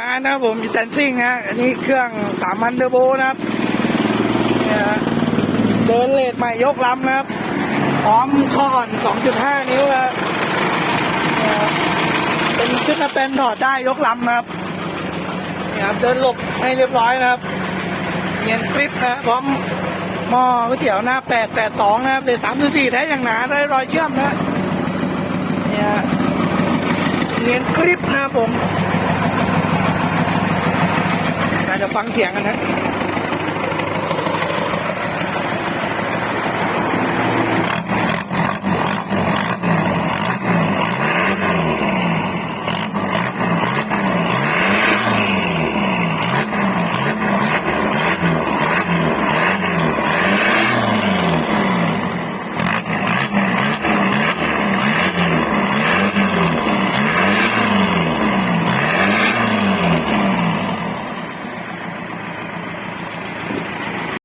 งานนะครับผมมีแตนซิ่งนะอันนี้เครื่องสามพันเทอร์โบนะครับเนี่ยเดินเลทใหม่ยกล้ำนะครับ พร้อมข้ออ่อน 2.5 นิ้วนะครับเป็นชุดมาเป็นถอดได้ยกล้ำนะครับเนี่ยครับ เดินหลบให้เรียบร้อยนะครับเงียนกริปนะพร้อมหม้อก๋วยเตี๋ยวหน้า 882 นะครับเลท3.4 แท้อย่างหนาได้รอยเชื่อมนะเนี่ยเนียนกริปนะครับผม ฟังเสียงกันนะ